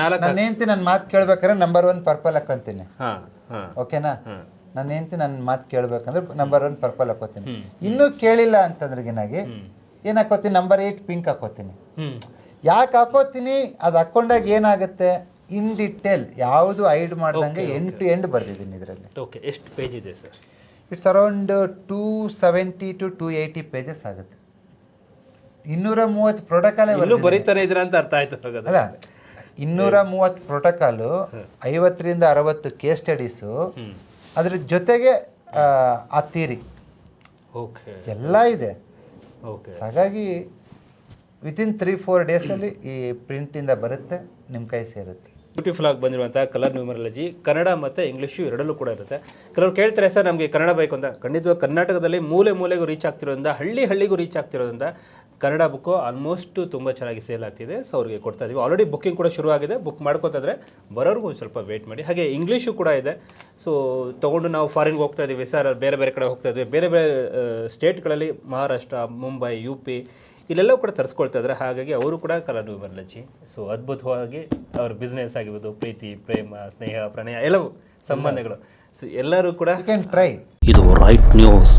ನನ್ನ ಹೆಂಡತಿ ನನ್ನ ಮಾತು ಕೇಳ್ಬೇಕಾದ್ರೆ ನಂಬರ್ ಒನ್ ಪರ್ಪಲ್ ಹಾಕೊಂತೀನಿ. ಓಕೆನಾ. ನನ್ನ ಹೆಂಡತಿ ನನ್ನ ಮಾತು ಕೇಳ್ಬೇಕಂದ್ರೆ ನಂಬರ್ ಒನ್ ಪರ್ಪಲ್ ಹಾಕೋತೀನಿ. ಇನ್ನೂ ಕೇಳಿಲ್ಲ ಅಂತಂದ್ರೆ ಏನಾಗಿ ಏನು ಹಾಕೋತೀನಿ? ನಂಬರ್ ಏಟ್ ಪಿಂಕ್ ಹಾಕೋತೀನಿ. ಯಾಕೆ ಹಾಕೋತೀನಿ? ಅದು ಹಾಕೊಂಡಾಗ ಏನಾಗುತ್ತೆ? ಇನ್ ಡಿಟೇಲ್ ಯಾವುದು ಐಡ್ ಮಾಡ್ದಂಗೆ ಎಂಟು ಟು ಎಂಡ್ ಬರ್ದಿದ್ದೀನಿ ಇದರಲ್ಲಿ. ಓಕೆ ಎಷ್ಟು ಪೇಜ್ ಇದೆ sir it's around two seventy to two eighty pages ಆಗುತ್ತೆ. ಇನ್ನೂರ ಮೂವತ್ತು ಪ್ರೋಟೋಕಾಲೇ ಬರೀತಾರೆ ಇದ್ರ ಅಂತ ಅರ್ಥ ಆಯ್ತು ಅಲ್ಲ ಇನ್ನೂರ ಮೂವತ್ತು ಪ್ರೋಟೋಕಾಲು ಐವತ್ತರಿಂದ ಅರವತ್ತು ಕೇಸ್ ಸ್ಟಡೀಸು ಅದ್ರ ಜೊತೆಗೆ ಆ, ಆ ಥಿಯರಿ ಓಕೆ ಎಲ್ಲ ಇದೆ. ಓಕೆ ಹಾಗಾಗಿ ವಿತಿನ್ ತ್ರೀ ಫೋರ್ ಡೇಸಲ್ಲಿ ಈ ಪ್ರಿಂಟಿಂದ ಬರುತ್ತೆ ನಿಮ್ಮ ಕೈ ಸೇರುತ್ತೆ. ಬ್ಯೂಟಿಫುಲ್ ಆಗಿ ಬಂದಿರುವಂಥ ಕಲರ್ ನ್ಯೂಮರಾಲಜಿ ಕನ್ನಡ ಮತ್ತು ಇಂಗ್ಲೀಷು ಎರಡಲ್ಲೂ ಕೂಡ ಇರುತ್ತೆ. ಕೆಲವರು ಕೇಳ್ತಾರೆ ಸರ್ ನಮಗೆ ಕನ್ನಡ ಬೇಕು ಅಂತ. ಖಂಡಿತವಾಗಿ ಕರ್ನಾಟಕದಲ್ಲಿ ಮೂಲೆ ಮೂಲೆಗೂ ರೀಚ್ ಆಗ್ತಿರೋದ್ರಿಂದ ಹಳ್ಳಿ ಹಳ್ಳಿಗೂ ರೀಚ್ ಆಗ್ತಿರೋದ್ರಿಂದ ಕನ್ನಡ ಬುಕ್ಕು ಆಲ್ಮೋಸ್ಟ್ ತುಂಬ ಚೆನ್ನಾಗಿ ಸೇಲ್ ಆಗ್ತಿದೆ. ಸೊ ಅವ್ರಿಗೆ ಕೊಡ್ತಾ ಇದ್ದೀವಿ ಆಲ್ರೆಡಿ ಬುಕ್ಕಿಂಗ್ ಕೂಡ ಶುರು ಆಗಿದೆ ಬುಕ್ ಮಾಡ್ಕೊತಾದ್ರೆ ಬರೋರ್ಗೂ ಒಂದು ಸ್ವಲ್ಪ ವೇಟ್ ಮಾಡಿ. ಹಾಗೆ ಇಂಗ್ಲೀಷು ಕೂಡ ಇದೆ. ಸೊ ತೊಗೊಂಡು ನಾವು ಫಾರಿನ್ಗೆ ಹೋಗ್ತಾ ಇದ್ದೀವಿ ಸರ್ ಬೇರೆ ಬೇರೆ ಕಡೆ ಹೋಗ್ತಾ ಇದ್ದೀವಿ ಬೇರೆ ಬೇರೆ ಸ್ಟೇಟ್ಗಳಲ್ಲಿ ಮಹಾರಾಷ್ಟ್ರ ಮುಂಬೈ ಯು ಪಿ ಇಲ್ಲೆಲ್ಲ ಕೂಡ ತರಿಸ್ಕೊಳ್ತಾ ಇದ್ದಾರೆ ಹಾಗಾಗಿ ಅವರು ಕೂಡ ಕಲಾನುವಿ ಬರ್ಲಚ್ಚಿ. ಸೊ ಅದ್ಭುತವಾಗಿ ಅವ್ರ ಬಿಸ್ನೆಸ್ ಆಗಿರ್ಬೋದು ಪ್ರೀತಿ ಪ್ರೇಮ ಸ್ನೇಹ ಪ್ರಣಯ ಎಲ್ಲವೂ ಸಂಬಂಧಗಳು. ಸೊ ಎಲ್ಲರೂ ಕೂಡ ಟ್ರೈ ಇದು ರೈಟ್ ನ್ಯೂಸ್